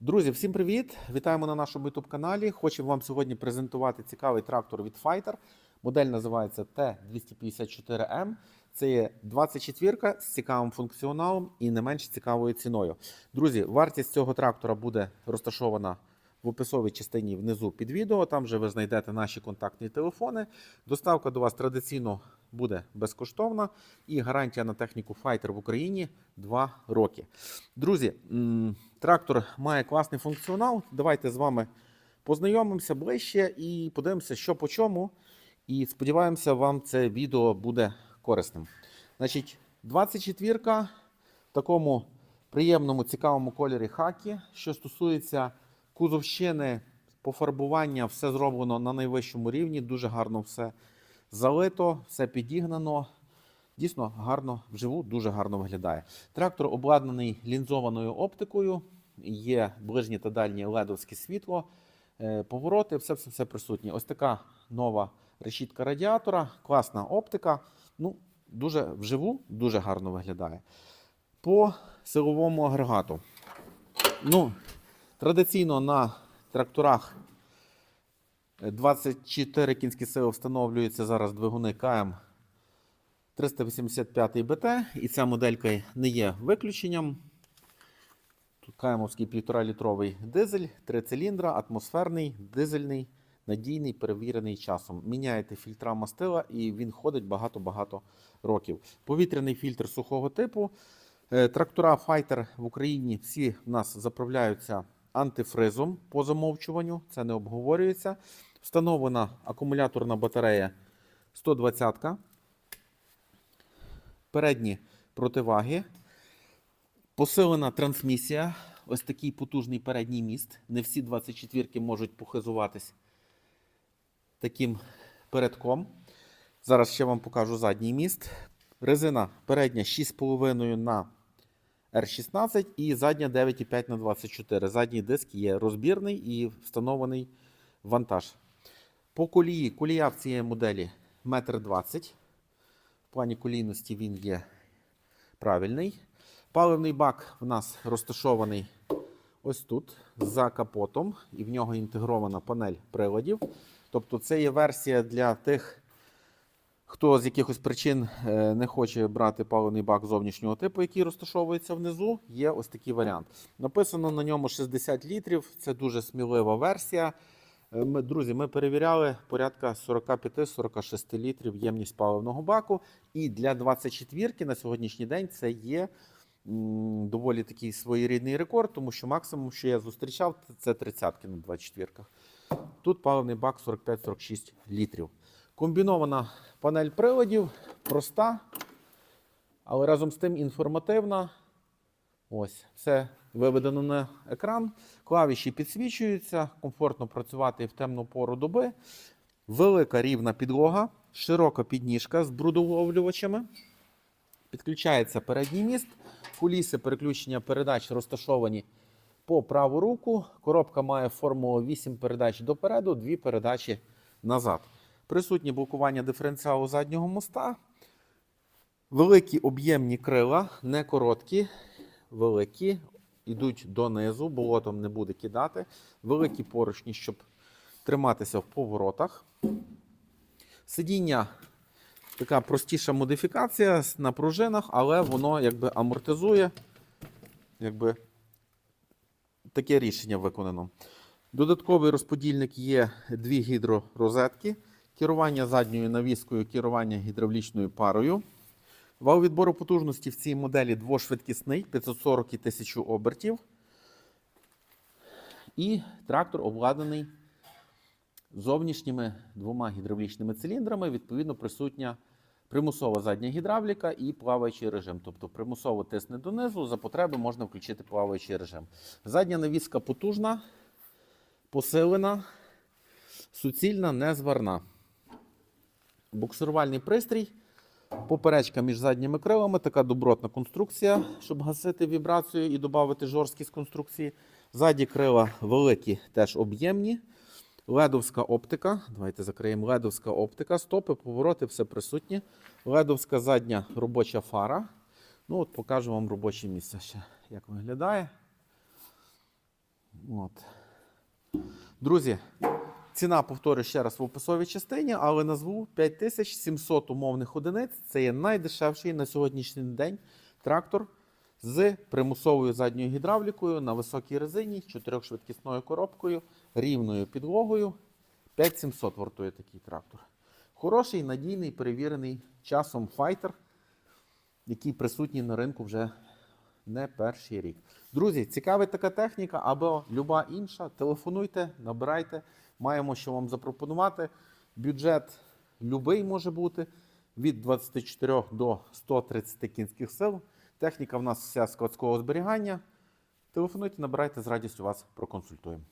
Друзі, всім привіт! Вітаємо на нашому youtube каналі. Хочемо вам сьогодні презентувати цікавий трактор від Fighter. Модель називається T254M. Це є 24 з цікавим функціоналом і не менш цікавою ціною. Друзі, вартість цього трактора буде розташована в описовій частині внизу під відео. Там же ви знайдете наші контактні телефони. Доставка до вас традиційно буде безкоштовна і гарантія на техніку Fighter в Україні 2 роки. Друзі, трактор має класний функціонал. Давайте з вами познайомимося ближче і подивимося, що по чому. І сподіваємося, вам це відео буде корисним. Значить, 24-ка в такому приємному, цікавому кольорі хакі. Що стосується кузовщини, пофарбування, все зроблено на найвищому рівні. Дуже гарно все залито, все підігнано. Дійсно гарно вживу, дуже гарно виглядає. Трактор обладнаний лінзованою оптикою, є ближнє та дальнє ледовське світло, е, повороти, все, все, все присутнє. Ось така нова решітка радіатора, класна оптика. Ну, дуже вживу, дуже гарно виглядає. По силовому агрегату. Ну, традиційно на тракторах 24 кінські сили встановлюються зараз двигуни КМ 385 БТ, і ця моделька не є виключенням. Тут КМовський 1,5-літровий дизель, 3 циліндра, атмосферний, дизельний, надійний, перевірений часом. Міняєте фільтра мастила і він ходить багато-багато років. Повітряний фільтр сухого типу. Е, Трактора Fighter в Україні всі в нас заправляються антифризом по замовчуванню, це не обговорюється. Встановлена акумуляторна батарея 120 передні противаги, посилена трансмісія, ось такий потужний передній міст. Не всі 24-ки можуть похизуватись таким передком. Зараз ще вам покажу задній міст. Резина передня 6,5 на R16 і задня 9,5 на 24. Задній диск є розбірний і встановлений вантаж. По колії, колія в цієї моделі 1,20 м. В плані колійності він є правильний. Паливний бак в нас розташований ось тут, за капотом, і в нього інтегрована панель приладів. Тобто, це є версія для тих, хто з якихось причин е, не хоче брати паливний бак зовнішнього типу, який розташовується внизу. Є ось такий варіант. Написано на ньому 60 літрів. Це дуже смілива версія. Е, Ми, друзі, ми перевіряли порядка 45-46 літрів ємність паливного баку. І для 24-ки на сьогоднішній день це є доволі такий своєрідний рекорд, тому що максимум, що я зустрічав, це 30-ки на 24-ках. Тут паливний бак 45-46 літрів. Комбінована панель приладів, проста, але разом з тим інформативна. Ось, все виведено на екран. Клавіші підсвічуються, комфортно працювати в темну пору доби. Велика рівна підлога, широка підніжка з брудоловлювачами. Підключається передній міст. Куліси переключення передач розташовані по праву руку. Коробка має формулу 8 передач допереду, 2 передачі назад. Присутнє блокування диференціалу заднього моста. Великі об'ємні крила, не короткі, великі, йдуть донизу, болотом не буде кидати. Великі поручні, щоб триматися в поворотах. Сидіння така простіша модифікація на пружинах, але воно якби амортизує. Якби таке рішення виконано. Додатковий розподільник є дві гідророзетки, керування задньою навіскою, керування гідравлічною парою. Вал відбору потужності в цій моделі двошвидкісний 540 і 1000 обертів. І трактор обладнаний зовнішніми двома гідравлічними циліндрами. Відповідно, присутня примусова задня гідравліка і плаваючий режим. Тобто примусово тисне донизу, за потреби можна включити плаваючий режим. Задня навіска потужна, посилена, суцільна, незварна. Буксирувальний пристрій. Поперечка між задніми крилами, така добротна конструкція, щоб гасити вібрацію і додати жорсткість конструкції. Задні крила великі, теж об'ємні. Ледовська оптика. Давайте закриємо ледовська оптика. Стопи, повороти, все присутнє. Ледовська задня робоча фара. Ну от Покажу вам робоче місце ще, як виглядає. От. Друзі, ціна повторю ще раз в описовій частині, але назву 5700 умовних одиниць. Це є найдешевший на сьогоднішній день трактор з примусовою задньою гідравлікою на високій резині, чотирьохшвидкісною коробкою, рівною підлогою. 5700 вартує такий трактор. Хороший, надійний, перевірений часом файтер, який присутній на ринку вже не перший рік. Друзі, цікавить така техніка або люба інша. Телефонуйте, набирайте. Маємо що вам запропонувати. Бюджет любий може бути від 24 до 130 кінських сил. Техніка в нас вся складського зберігання. Телефонуйте, набирайте, з радістю вас проконсультуємо.